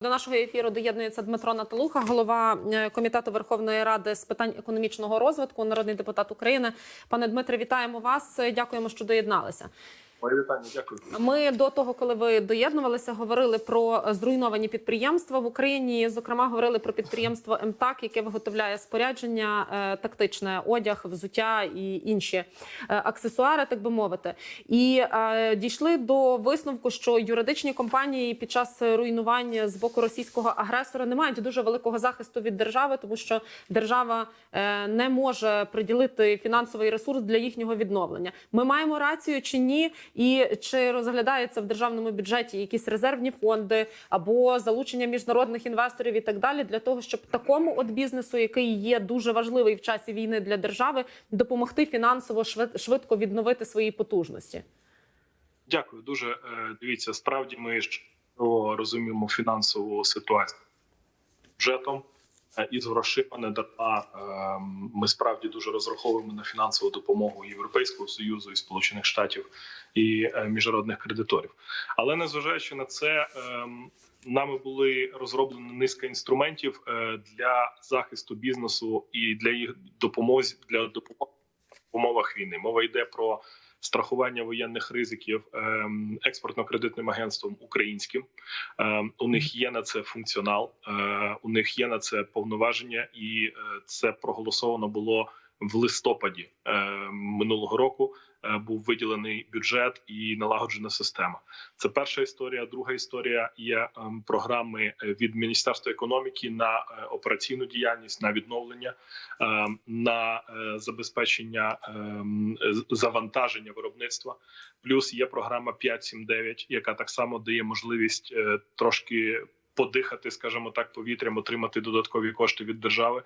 До нашого ефіру доєднується Дмитро Наталуха, голова е, комітету Верховної Ради з питань економічного розвитку, народний депутат України. Пане Дмитре, вітаємо вас. Е, Дякуємо, що доєдналися. Моє вітання, дякую. Ми до того, коли ви доєднувалися, говорили про зруйновані підприємства в Україні. Зокрема, говорили про підприємство МТАК, яке виготовляє спорядження, е, тактичне одяг, взуття і інші е, аксесуари, так би мовити. І е, дійшли до висновку, що юридичні компанії під час руйнування з боку російського агресора не мають дуже великого захисту від держави, тому що держава не може приділити фінансовий ресурс для їхнього відновлення. Ми маємо рацію чи ні? І чи розглядається в державному бюджеті якісь резервні фонди або залучення міжнародних інвесторів і так далі, для того, щоб такому от бізнесу, який є дуже важливий в часі війни для держави, допомогти фінансово швид- швидко відновити свої потужності? Дякую. Дуже е, дивіться. Справді ми розуміємо фінансову ситуацію бюджетом е, і з грошима не дарма. е, Ми справді дуже розраховуємо на фінансову допомогу Європейського союзу і Сполучених Штатів і е, міжнародних кредиторів. Але незважаючи на це, ем, нами були розроблені низка інструментів е, для захисту бізнесу і для їх допомоги для допомоги в умовах війни. Мова йде про страхування воєнних ризиків ем, експортно-кредитним агентством українським. Ем, У них є на це функціонал, е, у них є на це повноваження, і е, це проголосовано було в листопаді е, минулого року. Е, Був виділений бюджет і налагоджена система. Це перша історія. Друга історія є ем, програми е, від Міністерства економіки на е, операційну діяльність, на відновлення, ем, на забезпечення ем, завантаження виробництва. Плюс є програма 5.7.9, яка так само дає можливість трошки подихати, скажімо так, повітрям, отримати додаткові кошти від держави.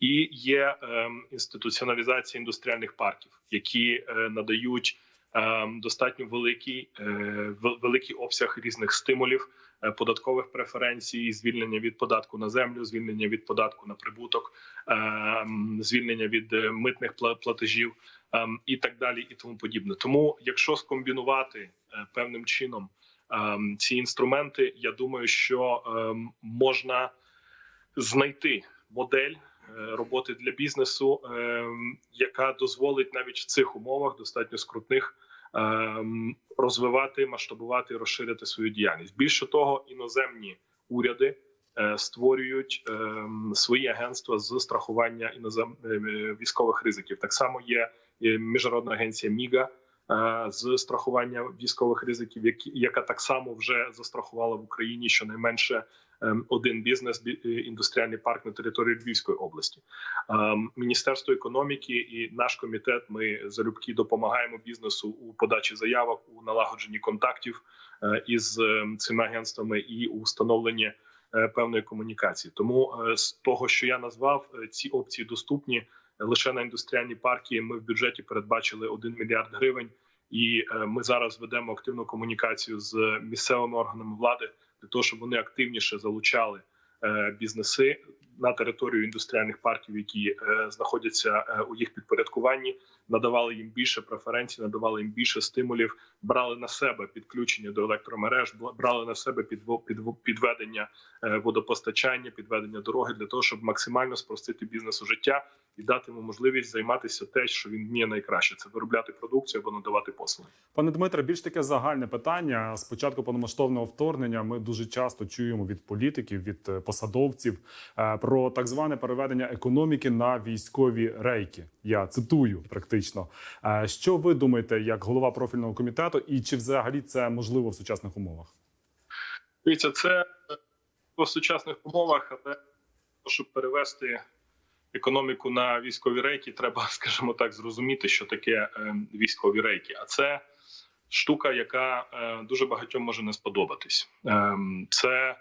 І є ем, інституціоналізація індустріальних парків, які е, надають ем, достатньо великий, е, великий обсяг різних стимулів, е, податкових преференцій, звільнення від податку на землю, звільнення від податку на прибуток, ем, звільнення від митних пла- платежів і так далі, і тому подібне. Тому, якщо скомбінувати певним чином ці інструменти, я думаю, що ем, можна знайти модель. е, Роботи для бізнесу, ем, яка дозволить навіть в цих умовах достатньо скрутних ем, розвивати, масштабувати, розширити свою діяльність. Більше того, іноземні уряди е, створюють ем, свої агентства з страхування інозем е, військових ризиків. Так само є міжнародна агенція Міга з страхування військових ризиків, яка так само вже застрахувала в Україні щонайменше ем, один бізнес бі- е, індустріальний парк на території Львівської області. Ем, Міністерство економіки і наш комітет. Ми залюбки допомагаємо бізнесу у подачі заявок, у налагодженні контактів е, із ем, цими агентствами і у встановленні е, певної комунікації. Тому е, з того, що я назвав, е, ці опції доступні лише на індустріальні парки. Ми в бюджеті передбачили 1 мільярд гривень, і е, ми зараз ведемо активну комунікацію з місцевими органами влади для того, щоб вони активніше залучали е, бізнеси на територію індустріальних парків, які е, знаходяться е, у їх підпорядкуванні, надавали їм більше преференцій, надавали їм більше стимулів, брали на себе підключення до електромереж, брали на себе підведення е, водопостачання, підведення дороги для того, щоб максимально спростити бізнесу життя і дати йому можливість займатися те, що він вміє найкраще це виробляти продукцію або надавати послуги. Пане Дмитре, більш таке загальне питання. З початку повномасштабного вторгнення ми дуже часто чуємо від політиків, від посадовців е, про так зване переведення економіки на військові рейки. Я цитую практично. Е, Що ви думаєте, як голова профільного комітету, і чи взагалі це можливо в сучасних умовах? Дивіться, це е, в сучасних умовах, але щоб перевести економіку на військові рейки, треба, скажімо так, зрозуміти, що таке е, військові рейки. А це штука, яка дуже багатьом може не сподобатись. Ем, Це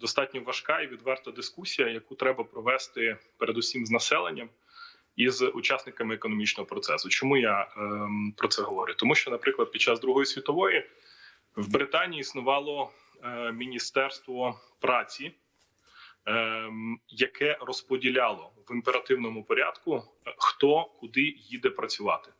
достатньо важка і відверта дискусія, яку треба провести передусім з населенням. І з учасниками економічного процесу, чому я ем, про це говорю? Тому що, наприклад, під час Другої світової в Британії існувало е, міністерство праці, ем, яке розподіляло в імперативному порядку, е, хто куди їде працювати.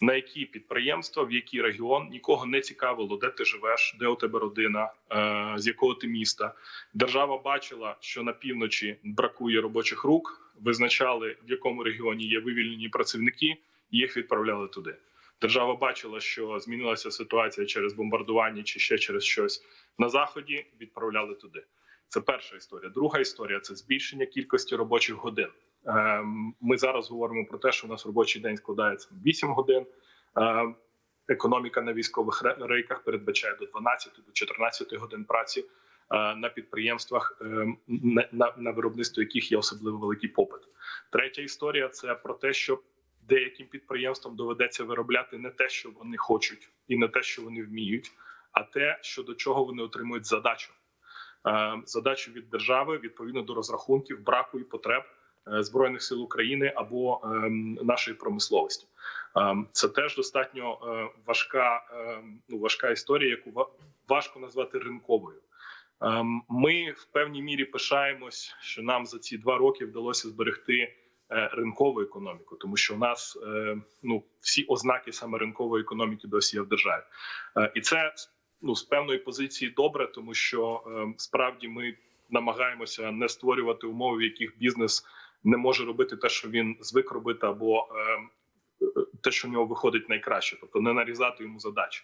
На які підприємства, в який регіон нікого не цікавило, де ти живеш, де у тебе родина, е, з якого ти міста. Держава бачила, що на півночі бракує робочих рук, визначали в якому регіоні є вивільнені працівники, і їх відправляли туди. Держава бачила, що змінилася ситуація через бомбардування чи ще через щось на заході. Відправляли туди. Це перша історія. Друга історія це збільшення кількості робочих годин. Ем, Ми зараз говоримо про те, що у нас робочий день складається 8 годин. Ем, Економіка на військових рейках передбачає до 12 до 14 годин праці е, на підприємствах, ем, на, на, на виробництво яких є особливо великий попит. Третя історія це про те, що деяким підприємствам доведеться виробляти не те, що вони хочуть, і не те, що вони вміють, а те, що до чого вони отримують задачу. Задачу від держави відповідно до розрахунків браку і потреб збройних сил України або ем, нашої промисловості. Ем, Це теж достатньо е, важка, ем, ну важка історія, яку ва- важко назвати ринковою. Ми в певній мірі пишаємось, що нам за ці два роки вдалося зберегти е, ринкову економіку, тому що у нас е, ну всі ознаки саме ринкової економіки досі є в державі, Е, і це ну з певної позиції добре, тому що е, справді ми намагаємося не створювати умови, в яких бізнес не може робити те, що він звик робити, або е, те, що в нього виходить найкраще, тобто не нарізати йому задачі.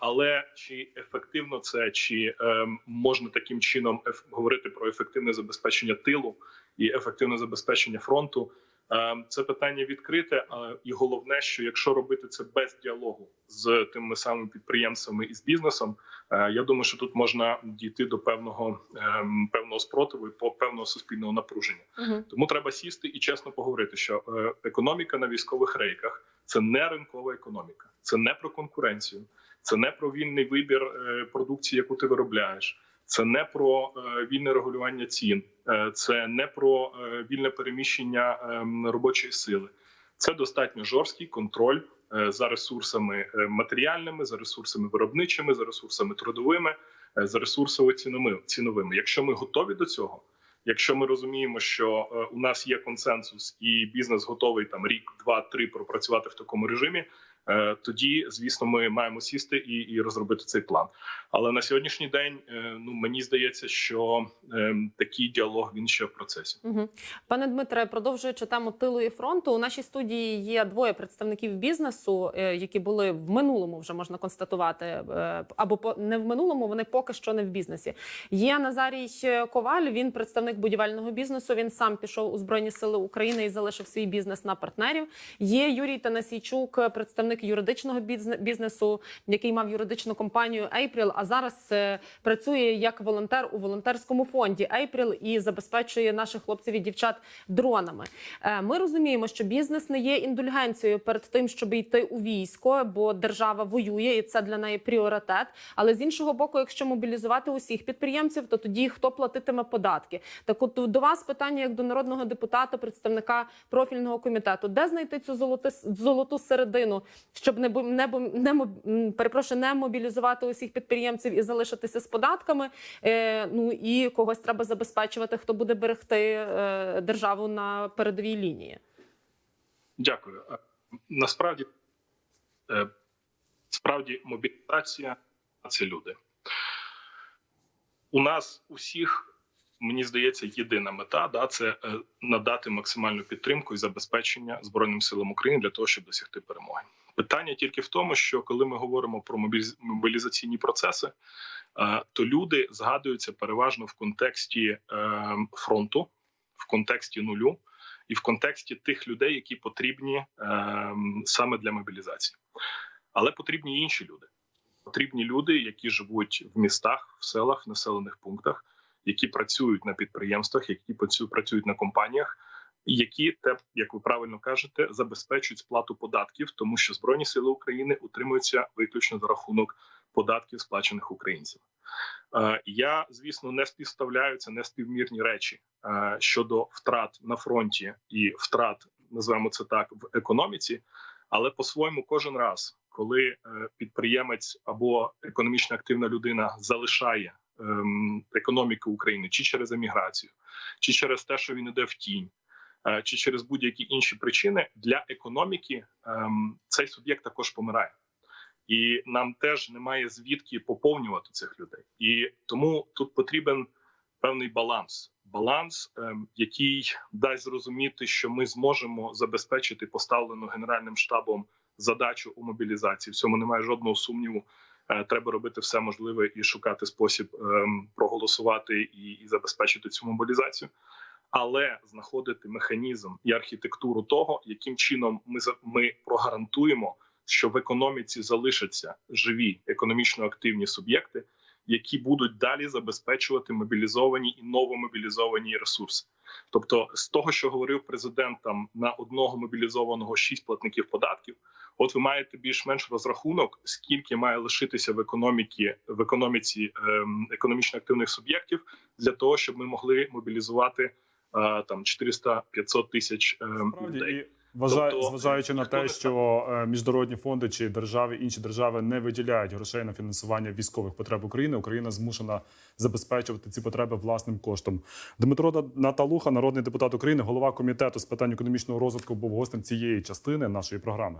Але чи ефективно це, чи е, можна таким чином еф- говорити про ефективне забезпечення тилу і ефективне забезпечення фронту? Е, це питання відкрите. і головне, що якщо робити це без діалогу з тими самими підприємствами і з бізнесом, е, я думаю, що тут можна дійти до певного ем, певного спротиву і по певного суспільного напруження. Угу. Тому треба сісти і чесно поговорити, що е, економіка на військових рейках це не ринкова економіка, це не про конкуренцію, це не про вільний вибір е, продукції, яку ти виробляєш. Це не про е, вільне регулювання цін, е, це не про е, вільне переміщення е, робочої сили. Це достатньо жорсткий контроль за ресурсами матеріальними, за ресурсами виробничими, за ресурсами трудовими, за ресурсами ціновими. Якщо ми готові до цього, якщо ми розуміємо, що е, у нас є консенсус, і бізнес готовий там рік, два, три пропрацювати в такому режимі. е, Тоді, звісно, ми маємо сісти і, і розробити цей план. Але на сьогоднішній день е, ну мені здається, що е, такий діалог він ще в процесі. Угу. Пане Дмитре, продовжуючи тему тилу і фронту, у нашій студії є двоє представників бізнесу, які були в минулому, вже можна констатувати, або по- не в минулому, вони поки що не в бізнесі. Є Назарій Коваль, він представник будівельного бізнесу. Він сам пішов у Збройні Сили України і залишив свій бізнес на партнерів. Є Юрій Танасійчук, представник юридичного бізне- бізнесу, який мав юридичну компанію April, а зараз е, працює як волонтер у волонтерському фонді April і забезпечує наших хлопців і дівчат дронами. Е, Ми розуміємо, що бізнес не є індульгенцією перед тим, щоб йти у військо, бо держава воює, і це для неї пріоритет. Але з іншого боку, якщо мобілізувати усіх підприємців, то тоді хто платитиме податки? Так, от до вас питання як до народного депутата, представника профільного комітету, де знайти цю золоти, золоту середину, щоб не не, не перепрошую, не мобілізувати усіх підприємців і залишитися з податками. Е, ну і когось треба забезпечувати, хто буде берегти е, державу на передовій лінії. Дякую. Е, Насправді, е, справді, мобілізація це люди. У нас усіх, мені здається, єдина мета да, це е, надати максимальну підтримку і забезпечення Збройним силам України для того, щоб досягти перемоги. Питання тільки в тому, що коли ми говоримо про мобіліз- мобілізаційні процеси, е, то люди згадуються переважно в контексті е, фронту, в контексті нулю і в контексті тих людей, які потрібні саме для мобілізації. Але потрібні інші люди. Потрібні люди, які живуть в містах, в селах, в населених пунктах, які працюють на підприємствах, які працю- працюють на компаніях, які те, як ви правильно кажете, забезпечують сплату податків, тому що збройні сили України утримуються виключно за рахунок податків, сплачених українців. Е, Я, звісно, не співставляю це не співмірні речі е, щодо втрат на фронті і втрат, називаємо це так, в економіці. Але по-своєму, кожен раз, коли е, підприємець або економічно активна людина залишає ем, економіку України чи через еміграцію, чи через те, що він іде в тінь, е, чи через будь-які інші причини для економіки ем, цей суб'єкт також помирає. І нам теж немає звідки поповнювати цих людей, і тому тут потрібен певний баланс. Баланс, ем, який дасть зрозуміти, що ми зможемо забезпечити поставлену генеральним штабом задачу у мобілізації. В цьому немає жодного сумніву. Е, Треба робити все можливе і шукати спосіб ем, проголосувати і, і забезпечити цю мобілізацію, але знаходити механізм і архітектуру того, яким чином ми ми прогарантуємо, що в економіці залишаться живі економічно активні суб'єкти, які будуть далі забезпечувати мобілізовані і новомобілізовані ресурси. Тобто, з того, що говорив президент там на одного мобілізованого шість платників податків, от ви маєте більш-менш розрахунок, скільки має лишитися в економіці в економіці ем, економічно активних суб'єктів для того, щоб ми могли мобілізувати е, там 400-500 тисяч ем, людей. Вважаю, Тобто, зважаючи на те, що е, міжнародні фонди чи держави, інші держави не виділяють грошей на фінансування військових потреб України, Україна змушена забезпечувати ці потреби власним коштом. Дмитро Наталуха, народний депутат України, голова комітету з питань економічного розвитку, був гостем цієї частини нашої програми.